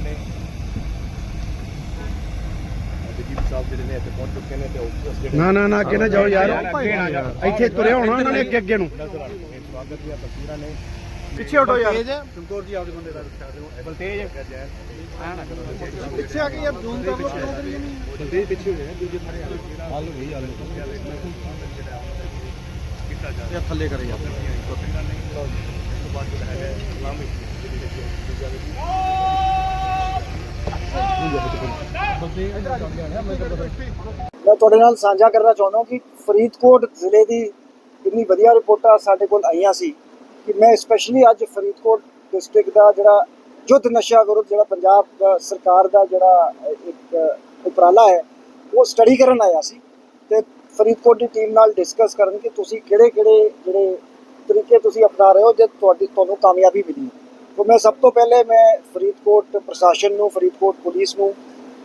ਰਹੇ ਨੇ ਜੀ ਸਾਹਿਬ ਜਿਹੜੇ ਨੇ ਇੱਥੇ ਪਹੁੰਚ ਚੁੱਕੇ ਨੇ ਤੇ ਆਫੀਸਰਸ ਜਿਹੜੇ ਨਾ ਨਾ ਨਾ ਅੱਗੇ ਨਾ ਜਾਓ ਯਾਰ ਇੱਥੇ ਤੁਰਿਆ ਹੋਣਾ ਉਹਨਾਂ ਨੇ ਅੱਗੇ ਅੱਗੇ ਨੂੰ ਨਜ਼ਰ ਆਉਣਗੇ ਇਹ ਸਵਾਗਤ ਦੀਆਂ ਤਸਵੀਰਾਂ ਨੇ ਪਿੱਛੇ ਹਟੋ ਯਾਰ ਚਮਕੌਰ ਜੀ ਆਪਦੇ ਬੰਦੇ ਦਾ ਰਖਾ ਦਿਓ ਬਲਤੇਜ ਆ ਨਾ ਕਰੋ ਪਿੱਛੇ ਆ ਕੇ ਯਾਰ ਜ਼ੂਮ ਕਰ ਲਓ ਕਿਉਂ ਕਰੀ ਨਹੀਂ ਬਲਤੇਜ ਪਿੱਛੇ ਹੋਏ ਨੇ ਦੂਜੇ ਸਾਰੇ ਹਾਲ ਹੋ ਗਈ ਹਾਲ ਕੀਤਾ ਜਾ ਇਹ ਥੱਲੇ ਕਰੇ ਯਾਰ ਤਸਵੀਰਾਂ ਨਹੀਂ ਤੋਂ ਬਾਅਦ ਜਿਹੜਾ ਹੈਗਾ ਇਸਲਾਮਿਕ ਜਿਹੜੀ ਹੈ, ਮੈਂ ਤੁਹਾਡੇ ਨਾਲ ਸਾਂਝਾ ਕਰਨਾ ਚਾਹੁੰਦਾ ਹਾਂ ਕਿ ਫਰੀਦਕੋਟ ਜ਼ਿਲ੍ਹੇ ਦੀ ਇੰਨੀ ਵਧੀਆ ਰਿਪੋਰਟਾਂ ਸਾਡੇ ਕੋਲ ਆਈਆਂ ਸੀ ਕਿ ਮੈਂ ਸਪੈਸ਼ਲੀ ਅੱਜ ਫਰੀਦਕੋਟ ਡਿਸਟ੍ਰਿਕਟ ਦਾ ਜਿਹੜਾ ਯੁੱਧ ਨਸ਼ਾ ਵਿਰੁੱਧ ਜਿਹੜਾ ਪੰਜਾਬ ਦਾ ਸਰਕਾਰ ਦਾ ਜਿਹੜਾ ਇੱਕ ਉਪਰਾਲਾ ਹੈ, ਉਹ ਸਟੱਡੀ ਕਰਨ ਆਇਆ ਸੀ ਤੇ ਫਰੀਦਕੋਟ ਦੀ ਟੀਮ ਨਾਲ ਡਿਸਕਸ ਕਰਨ ਕਿ ਤੁਸੀਂ ਕਿਹੜੇ ਕਿਹੜੇ ਜਿਹੜੇ ਤਰੀਕੇ ਤੁਸੀਂ ਅਪਣਾ ਰਹੇ ਹੋ ਜੇ ਤੁਹਾਡੀ, ਤੁਹਾਨੂੰ ਕਾਮਯਾਬੀ ਮਿਲੀ। ਤਾਂ ਮੈਂ ਸਭ ਤੋਂ ਪਹਿਲੇ ਮੈਂ ਫਰੀਦਕੋਟ ਪ੍ਰਸ਼ਾਸਨ ਨੂੰ, ਫਰੀਦਕੋਟ ਪੁਲਿਸ ਨੂੰ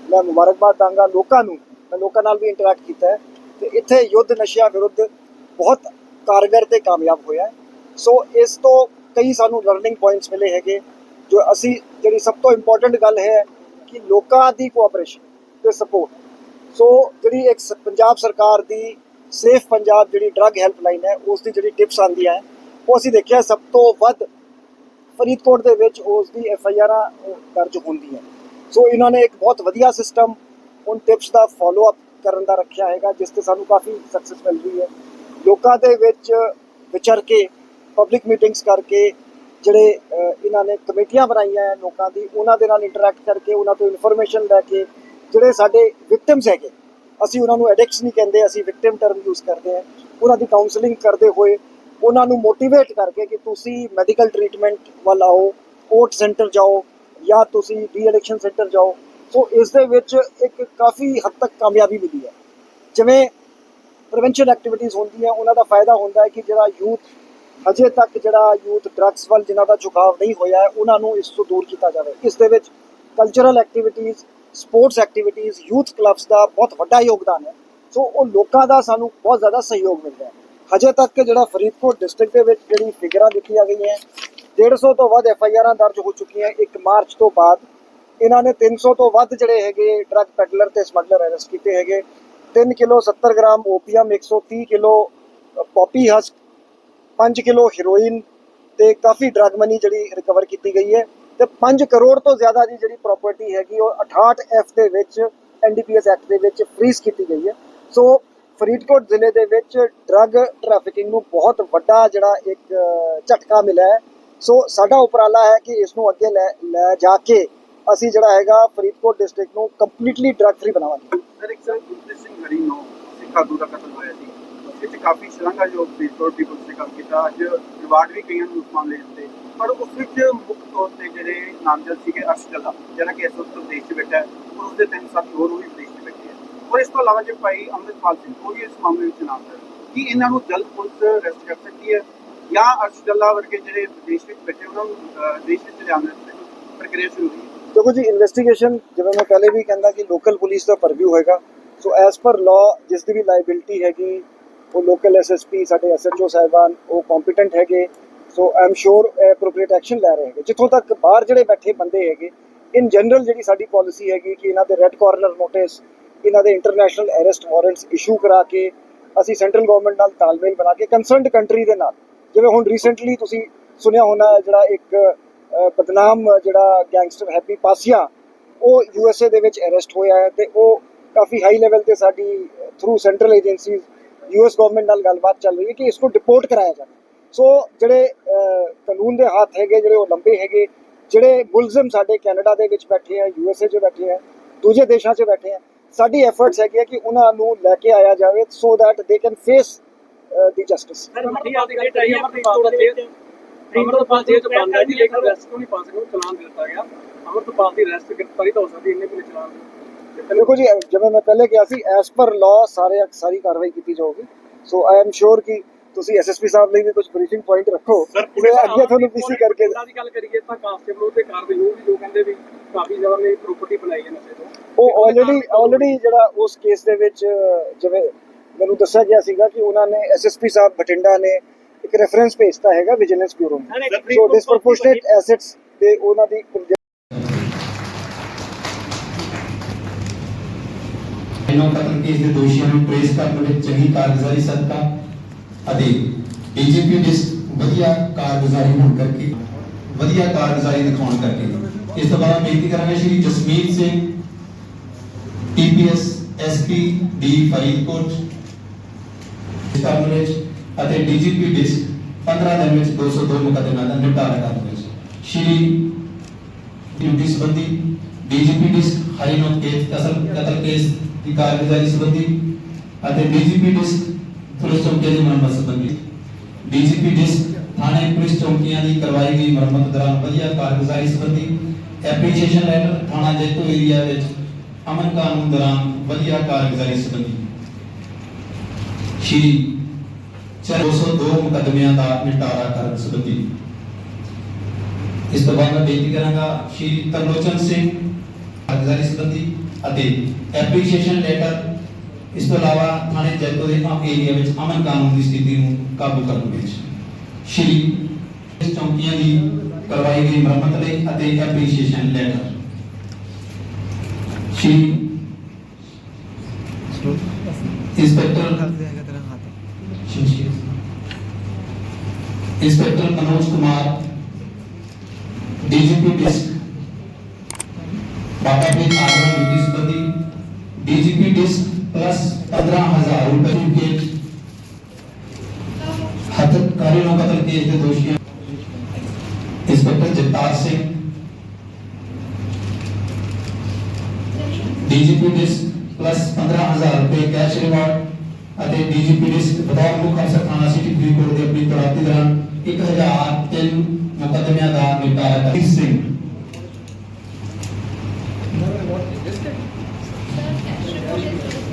ਮੈਂ ਮੁਬਾਰਕਬਾਦ ਦਾਂਗਾ ਲੋਕਾਂ ਨੂੰ। ਮੈਂ ਲੋਕਾਂ ਨਾਲ ਵੀ ਇੰਟਰੈਕਟ ਕੀਤਾ ਹੈ। ਤੇ ਇੱਥੇ ਯੁੱਧ ਨਸ਼ਿਆਂ ਵਿਰੁੱਧ ਬਹੁਤ ਕਾਰਗਰ ਤੇ ਕਾਮਯਾਬ ਹੋਇਆ ਸੋ ਇਸ ਤੋਂ ਕਈ ਸਾਨੂੰ ਲਰਨਿੰਗ ਪੁਆਇੰਟਸ ਮਿਲੇ ਹੈਗੇ, ਜੋ ਅਸੀਂ, ਜਿਹੜੀ ਸਭ ਤੋਂ ਇੰਪੋਰਟੈਂਟ ਗੱਲ ਹੈ ਕਿ ਲੋਕਾਂ ਦੀ ਕੋਆਪਰੇਸ਼ਨ ਤੇ ਸਪੋਰਟ ਸੋ ਜਿਹੜੀ ਇੱਕ ਪੰਜਾਬ ਸਰਕਾਰ ਦੀ ਸੇਫ ਪੰਜਾਬ ਜਿਹੜੀ ਡਰੱਗ ਹੈਲਪਲਾਈਨ ਹੈ ਉਸ ਦੀ ਜਿਹੜੀ ਟਿਪਸ ਆਉਂਦੀਆਂ ਹੈ, ਉਹ ਅਸੀਂ ਦੇਖਿਆ ਸਭ ਤੋਂ ਵੱਧ ਫਰੀਦਕੋਟ ਦੇ ਵਿੱਚ ਉਸ ਦੀ ਐਫ ਆਈ ਆਰਾਂ ਦਰਜ ਹੁੰਦੀਆਂ ਸੋ ਇਹਨਾਂ ਨੇ ਇੱਕ ਬਹੁਤ ਵਧੀਆ ਸਿਸਟਮ ਉਨ ਟਿਪਸ ਦਾ ਫਾਲੋ ਅਪ ਕਰਨ ਦਾ ਰੱਖਿਆ ਹੈਗਾ, ਜਿਸ ਤੇ ਸਾਨੂੰ ਕਾਫੀ ਸਕਸੈਸ ਮਿਲ ਰਹੀ ਹੈ। ਲੋਕਾਂ ਦੇ ਵਿੱਚ ਵਿਚਰ ਕੇ ਪਬਲਿਕ ਮੀਟਿੰਗਸ ਕਰਕੇ, ਜਿਹੜੇ ਇਹਨਾਂ ਨੇ ਕਮੇਟੀਆਂ ਬਣਾਈਆਂ ਹੈ ਲੋਕਾਂ ਦੀ, ਉਹਨਾਂ ਦੇ ਨਾਲ ਇੰਟਰੈਕਟ ਕਰਕੇ, ਉਹਨਾਂ ਤੋਂ ਇਨਫੋਰਮੇਸ਼ਨ ਲੈ ਕੇ, ਜਿਹੜੇ ਸਾਡੇ ਵਿਕਟਿਮਸ ਹੈਗੇ, ਅਸੀਂ ਉਹਨਾਂ ਨੂੰ ਐਡਿਕਟਸ ਨਹੀਂ ਕਹਿੰਦੇ, ਅਸੀਂ ਵਿਕਟਿਮ ਟਰਮ ਯੂਜ਼ ਕਰਦੇ ਹਾਂ। ਉਹਨਾਂ ਦੀ ਕਾਉਂਸਲਿੰਗ ਕਰਦੇ ਹੋਏ, ਉਹਨਾਂ ਨੂੰ ਮੋਟੀਵੇਟ ਕਰਕੇ ਕਿ ਤੁਸੀਂ ਮੈਡੀਕਲ ਟ੍ਰੀਟਮੈਂਟ ਵੱਲ ਆਓ ਕੋਰਟ ਸੈਂਟਰ ਜਾਓ ਜਾਂ ਤੁਸੀਂ ਡੀ ਐਡਿਕਸ਼ਨ ਸੈਂਟਰ ਜਾਓ, ਸੋ ਇਸ ਦੇ ਵਿੱਚ ਇੱਕ ਕਾਫੀ ਹੱਦ ਤੱਕ ਕਾਮਯਾਬੀ ਮਿਲੀ ਹੈ। ਜਿਵੇਂ ਪ੍ਰੀਵੈਂਸ਼ਨ ਐਕਟੀਵਿਟੀਜ਼ ਹੁੰਦੀਆਂ ਉਹਨਾਂ ਦਾ ਫਾਇਦਾ ਹੁੰਦਾ ਹੈ ਕਿ ਜਿਹੜਾ ਯੂਥ ਅਜੇ ਤੱਕ ਜਿਹੜਾ ਯੂਥ ਡਰੱਗਸ ਵੱਲ ਜਿਨ੍ਹਾਂ ਦਾ ਝੁਕਾਵ ਨਹੀਂ ਹੋਇਆ ਹੈ, ਉਹਨਾਂ ਨੂੰ ਇਸ ਤੋਂ ਦੂਰ ਕੀਤਾ ਜਾਵੇ। ਇਸ ਦੇ ਵਿੱਚ cultural activities sports activities youth clubs ਦਾ ਬਹੁਤ ਵੱਡਾ ਯੋਗਦਾਨ ਹੈ। ਸੋ ਉਹ ਲੋਕਾਂ ਦਾ ਸਾਨੂੰ ਬਹੁਤ ਜ਼ਿਆਦਾ ਸਹਿਯੋਗ ਮਿਲਦਾ ਹੈ। ਹਜੇ ਤੱਕ ਜਿਹੜਾ ਫਰੀਦਕੋਟ ਡਿਸਟ੍ਰਿਕਟ ਦੇ ਵਿੱਚ ਜਿਹੜੀ ਫਿਗਰਾਂ ਦਿੱਤੀਆਂ ਗਈਆਂ 150 ਤੋਂ ਵੱਧ ਐਫ ਆਈ ਆਰਾਂ ਦਰਜ ਹੋ ਚੁੱਕੀਆਂ 1 ਮਾਰਚ ਤੋਂ ਬਾਅਦ। ਇਹਨਾਂ ਨੇ 300 ਤੋਂ ਵੱਧ ਜਿਹੜੇ ਹੈਗੇ ਡਰੱਗ ਪੈਡਲਰ ਤੇ ਸਮਗਲਰ ਅਰੈਸਟ ਕੀਤੇ ਹੈਗੇ। 3 kilo 70 gram opium 130 kilo poppy husk 5 kilo heroin ਤੇ ਕਾਫੀ ਡਰੱਗ ਮਨੀ ਜਿਹੜੀ ਰਿਕਵਰ ਕੀਤੀ ਗਈ ਹੈ। ਤੇ 5 ਕਰੋੜ ਤੋਂ ਜ਼ਿਆਦਾ ਦੀ ਜਿਹੜੀ ਪ੍ਰਾਪਰਟੀ ਹੈਗੀ ਉਹ 68 ਐਫ ਦੇ ਵਿੱਚ ਐਨਡੀਪੀਐਸ ਐਕਟ ਦੇ ਵਿੱਚ ਫ੍ਰੀਜ਼ ਕੀਤੀ ਗਈ ਹੈ। ਸੋ ਫਰੀਦਕੋਟ ਜ਼ਿਲ੍ਹੇ ਦੇ ਵਿੱਚ ਡਰੱਗ ਟ੍ਰੈਫਿਕਿੰਗ ਨੂੰ ਬਹੁਤ ਵੱਡਾ ਜਿਹੜਾ ਇੱਕ ਝਟਕਾ ਮਿਲਿਆ ਹੈ। ਸੋ ਸਾਡਾ ਉਪਰਾਲਾ ਹੈ ਕਿ ਇਸ ਨੂੰ ਅੱਗੇ ਲੈ ਜਾ ਕੇ ਅਸੀਂ ਜਿਹੜਾ ਹੈਗਾ ਫਰੀਦਕੋਟ ਡਿਸਟ੍ਰਿਕਟ ਨੂੰ ਕੰਪਲੀਟਲੀ ਡਰੱਗ ਫ੍ਰੀ ਬਣਾਵਾਂਗੇ। ਸਰ ਇੱਕ ਸਰ, ਗੁਰਪ੍ਰੀਤ ਸਿੰਘ ਗੜੀ ਨੂੰ ਸਿੱਖਾ ਦਾ ਕਤਲ ਹੋਇਆ ਸੀ। ਇਹ 'ਚ ਕਾਫੀ ਸ਼ਲਾਘਾਯੋਗ ਫਰੀਦਕੋਟ ਦੀ ਪੁਲਿਸ ਨੇ ਕੰਮ ਕੀਤਾ। ਅੱਜ ਰਿਵਾਰਡ ਵੀ ਕਈਆਂ ਨੂੰ ਮਾਮਲੇ ਦਿੱਤੇ ਪਰ ਉਸ ਵਿੱਚ ਮੁੱਖ ਤੌਰ ਤੇ ਜਿਹੜੇ ਨਾਮਜ਼ਦ ਸੀਗੇ ਅਰਸ਼ ਜੱਲਾ ਜਿਹੜਾ ਕਿ ਇਸ ਵਕਤ ਵਿਦੇਸ਼ 'ਚ ਬੈਠਾ ਹੈ ਔਰ ਉਸਦੇ ਤਿੰਨ ਸਾਥੀ ਹੋਰ ਉਹ ਵੀ ਵਿਦੇਸ਼ 'ਚ ਬੈਠੇ ਹੈ। ਔਰ ਇਸ ਤੋਂ ਇਲਾਵਾ ਜੇ ਭਾਈ ਅੰਮ੍ਰਿਤਪਾਲ ਸਿੰਘ, ਉਹ ਵੀ ਇਸ ਮਾਮਲੇ ਵਿੱਚ ਨਾਮਜ਼ਦ ਹੈ। ਕੀ ਇਹਨਾਂ ਨੂੰ ਜਲਦ ਪੁਲਿਸ ਅਰੈਸਟ ਕਰ ਸਕਦੀ ਹੈ? ਜਾਂ ਅਰਸ਼ ਜੱਲਾ ਵਰਗੇ ਜਿਹੜੇ ਵਿਦੇਸ਼ ਵਿੱਚ ਬੈਠੇ ਉਹਨਾਂ ਨੂੰ ਅਹ, ਦੇਸ਼ ਵਿੱਚ ਲਿਆਉਣ ਦੀ ਪ੍ਰਕਿਰਿਆ ਸ਼ੁਰੂ ਹੋਈ ਹੈ। ਦੇਖੋ ਜੀ ਇਨਵੈਸਟੀਗੇਸ਼ਨ ਜਿਵੇਂ ਮੈਂ ਪਹਿਲੇ ਵੀ ਕਹਿੰਦਾ ਕਿ ਲੋਕਲ ਪੁਲਿਸ ਦਾ ਪਰਵਿਊ ਹੋਏਗਾ। ਸੋ ਐਸ ਪਰ ਲਾਅ ਜਿਸ ਦੀ ਵੀ ਲਾਇਬਿਲਿਟੀ ਹੈਗੀ ਉਹ ਲੋਕਲ ਐਸਐਸਪੀ ਸਾਡੇ ਐਸਐਚਓ ਸਾਹਿਬਾਨ ਉਹ ਕੰਪੀਟੈਂਟ ਹੈਗੇ। So I am sure appropriate action ਲੈ ਰਹੇ ਹੈਗੇ। ਜਿੱਥੋਂ ਤੱਕ ਬਾਹਰ ਜਿਹੜੇ ਬੈਠੇ ਬੰਦੇ ਹੈਗੇ ਇਨ ਜਨਰਲ ਜਿਹੜੀ ਸਾਡੀ ਪਾਲਿਸੀ ਹੈਗੀ ਕਿ ਇਹਨਾਂ ਦੇ ਰੈੱਡ ਕਾਰਨਰ ਨੋਟਿਸ ਇਹਨਾਂ ਦੇ ਇੰਟਰਨੈਸ਼ਨਲ ਅਰੈਸਟ ਵਾਰੰਟਸ ਇਸ਼ੂ ਕਰਾ ਕੇ ਅਸੀਂ ਸੈਂਟਰਲ ਗਵਰਨਮੈਂਟ ਨਾਲ ਤਾਲਮੇਲ ਬਣਾ ਕੇ ਕੰਸਰਨਡ ਕੰਟਰੀ ਦੇ ਨਾਲ ਜਿਵੇਂ ਹੁਣ ਰੀਸੈਂਟਲੀ ਤੁਸੀਂ ਸੁਣਿਆ ਹੋਣਾ ਜਿਹੜਾ ਇੱਕ ਬਦਨਾਮ ਜਿਹੜਾ ਗੈਂਗਸਟਰ ਹੈਪੀ ਪਾਸੀਆ, ਉਹ ਯੂ ਐੱਸ ਏ ਦੇ ਵਿੱਚ ਅਰੈਸਟ ਹੋਇਆ ਹੈ ਤੇ ਉਹ ਕਾਫੀ ਹਾਈ ਲੈਵਲ ਤੇ ਸਾਡੀ through central agencies US government ਨਾਲ ਗੱਲਬਾਤ ਚੱਲ ਰਹੀ ਹੈ ਕਿ ਇਸ ਨੂੰ ਡਿਪੋਰਟ ਕਰਾਇਆ ਜਾਵੇ। ਸੋ ਜਿਹੜੇ ਕਾਨੂੰਨ ਦੇ ਹੱਥ ਹੈਗੇ, ਜਿਹੜੇ ਉਹ ਲੰਬੇ ਹੈਗੇ, ਜਿਹੜੇ ਮੁਲਜ਼ਮ ਸਾਡੇ ਕੈਨੇਡਾ ਦੇ ਵਿੱਚ ਬੈਠੇ ਆ ਏ 'ਚ ਬੈਠੇ ਆ, ਦੂਜੇ ਦੇਸ਼ਾਂ 'ਚ ਬੈਠੇ ਆ, ਸਾਡੀ ਐਫਰਟਸ ਹੈਗੇ ਆ ਕਿ ਉਹਨਾਂ ਨੂੰ ਲੈ ਕੇ ਆਇਆ ਜਾਵੇ so that they can face the justice Amritpal ਦੇ ਤੋਂ ਬੰਦ ਹੈ ਜੀ ਲੇਕਿਨ ਅਰੈਸਟ ਕਿਉਂ ਨਹੀਂ ਪਾ ਸਕਦੇ ਚਲਾਨ ਦਿੱਤਾ ਗਿਆ। ਅਮਰਤਪਾਲ ਦੀ ਅਰੈਸਟ ਗ੍ਰਿਫਤਾਰੀ ਤਾਂ ਹੋ ਸਕਦੀ ਇੰਨੇ ਵੀ ਚਲਾਨ ਦੇ ਦੇਖੋ ਜੀ ਜਿਵੇਂ ਮੈਂ ਪਹਿਲੇ ਕਿਹਾ ਸੀ ਐਸ ਪਰ ਲਾਅ ਸਾਰੇ ਸਾਰੀ ਕਾਰਵਾਈ ਕੀਤੀ ਜਾਊਗੀ। ਸੋ ਆਈ ਐਮ ਸ਼ੋਰ ਕਿ ਤੁਸੀਂ ਐਸਐਸਪੀ ਸਾਹਿਬ ਲਈ ਵੀ ਕੁਝ ਬਰੀਫਿੰਗ ਪੁਆਇੰਟ ਰੱਖੋ। ਮੈਂ ਅੱਗੇ ਤੁਹਾਨੂੰ ਪੀਸੀ ਕਰਕੇ ਦੀ ਗੱਲ ਕਰੀਏ ਤਾਂ ਕਾਂਸਟੇਬਲ ਤੇ ਕਾਰਵਾਈ ਹੋਊਗੀ ਜੋ ਕਹਿੰਦੇ ਵੀ ਕਾਫੀ ਜ਼ਿਆਦਾ ਨੇ ਪ੍ਰਾਪਰਟੀ ਬਣਾਈ ਹੈ ਨਸ਼ੇ ਤੋਂ। ਉਹ ਆਲਰੇਡੀ ਆਲਰੇਡੀ ਜਿਹੜਾ ਉਸ ਕੇਸ ਦੇ ਵਿੱਚ ਜਿਵੇਂ ਮੈਨੂੰ ਦੱਸਿਆ ਗਿਆ ਸੀਗਾ ਕਿ ਉਹਨਾਂ ਨੇ ਐਸਐਸਪੀ ਸਾਹਿਬ ਬਟਿੰਡਾ ਨੇ ਇੱਕ ਰੈਫਰੈਂਸ ਭੇਜਤਾ ਹੈਗਾ ਵਿਜੀਲੈਂਸ ਬਿਊਰੋ ਨੂੰ। ਸੋ ਡਿਸਪਰਪੋਰਸ਼ਨਟ ਐਸੈਟਸ ਦੇ ਉਹਨਾਂ ਦੀ ਇਹਨਾਂ ਕਤਲ ਕੇਸ ਦੇ ਦੋਸ਼ੀਆਂ ਨੂੰ ਪ੍ਰੇਸ ਕਰਨ ਵਿੱਚ ਚੰਗੀ ਕਾਰਗੁਜ਼ਾਰੀ ਸਦਕਾ ਅਤੇ ਡੀਜੀਪੀ ਜਿਸ ਵਧੀਆ ਕਾਰਗੁਜ਼ਾਰੀ ਹੋਣ ਕਰਕੇ ਵਧੀਆ ਕਾਰਗੁਜ਼ਾਰੀ ਦਿਖਾਉਣ ਕਰਕੇ। ਇਸ ਤੋਂ ਬਾਅਦ ਬੇਨਤੀ ਕਰਾਂਗੇ Shri Jasmeet Singh TPS SP D Faridkot ਕਰਨ ਵਿੱਚ ਅਤੇ ਡੀਜੀਪੀ ਡਿਸ 15 ਦਿਨ ਵਿੱਚ 202 ਮੁਕੱਦਮਿਆਂ ਦਾ ਨਿਪਟਾਰਾ ਕਰਨ ਵਿੱਚ ਸ਼੍ਰੀ ਡਿਊਟੀ ਸੰਬੰਧੀ ਡੀਜੀਪੀ ਡਿਸ ਹਰੀਨੋ ਕੇਸ ਕਤਲ ਕਤਲ ਕੇਸ ਦੀ ਕਾਰਗੁਜ਼ਾਰੀ ਸੰਬੰਧੀ ਅਤੇ ਡੀਜੀਪੀ ਡਿਸ ਪੁਲਿਸ ਚੌਕੀਆਂ ਦੀ ਮੁਰੰਮਤ ਸੰਬੰਧੀ। ਡੀਜੀਪੀ ਡਿਸ ਥਾਣੇ ਪੁਲਿਸ ਚੌਕੀਆਂ ਦੀ ਕਰਵਾਈ ਗਈ ਮੁਰੰਮਤ ਦੌਰਾਨ ਵਧੀਆ ਕਾਰਗੁਜ਼ਾਰੀ ਸੰਬੰਧੀ ਐਪਰੀਸ਼ੀਏਸ਼ਨ ਲੈਟਰ ਥਾਣਾ ਜੈਤੋ ਏਰੀਆ ਵਿੱਚ ਅਮਨ ਕਾਨੂੰਨ ਦੌਰਾਨ ਵਧੀਆ ਕਾਰਗੁਜ਼ਾਰੀ ਸੰਬੰਧੀ ਸ਼੍ਰੀ 202 ਮੁਕੱਦਮਿਆਂ ਦਾ ਨਿਪਟਾਰਾ ਕਰਨ ਸੰਬੰਧੀ। ਇਸ ਤੋਂ ਬਾਅਦ ਮੈਂ ਬੇਨਤੀ ਕਰਾਂਗਾ ਸ਼੍ਰੀ ਤਰਲੋਚਨ ਸਿੰਘ, ਕਾਰਗੁਜ਼ਾਰੀ ਸੰਬੰਧੀ ਅਤੇ ਐਪਰੀਸ਼ੀਏਸ਼ਨ ਲੈਟਰ ਇਸ ਤੋਂ ਇਲਾਵਾ ਥਾਣੇ ਜੈਤੋ ਦੇ ਆਮ ਏਰੀਆ ਵਿੱਚ ਅਮਨ ਕਾਨੂੰਨ ਦੀ ਸਥਿਤੀ ਨੂੰ ਕਾਬੂ ਕਰਨ ਵਿੱਚ। ਸ਼੍ਰੀ ਇਸ ਚੌਕੀਆਂ ਦੀ ਕਰਵਾਈ ਗਈ ਮੁਰੰਮਤ ਲਈ ਅਤੇ appreciation letter Shri inspector inspector Manoj Kumar DGP disc. वाटापीठ Agra न्यूटिसपति डीजीपी डिस्क प्लस पंद्रह हज़ार रुपए के हत्याकारियों का कत्ल के जो दोषी inspector Jagtar Singh. DGP disc plus 15000 ਰੁਪਏ ਕੈਸ਼ ਰਿਵਾਰਡ ਅਤੇ ਡੀਜੀਪੀ ਰਿਸਕ ਬਤੌਰ ਮੁੱਖ ਅਫਸਰ ਥਾਣਾ ਸਿਟੀ ਫਰੀਦਕੋਟ ਦੇ ਆਪਣੀ ਤੌਰਾਤੀ ਦੌਰਾਨ 1003 ਮੁਕਦਮਿਆਂ ਦਾ ਨਿਪਟਾਰਾ ਕਰ ਸਿੰਘ Thank you.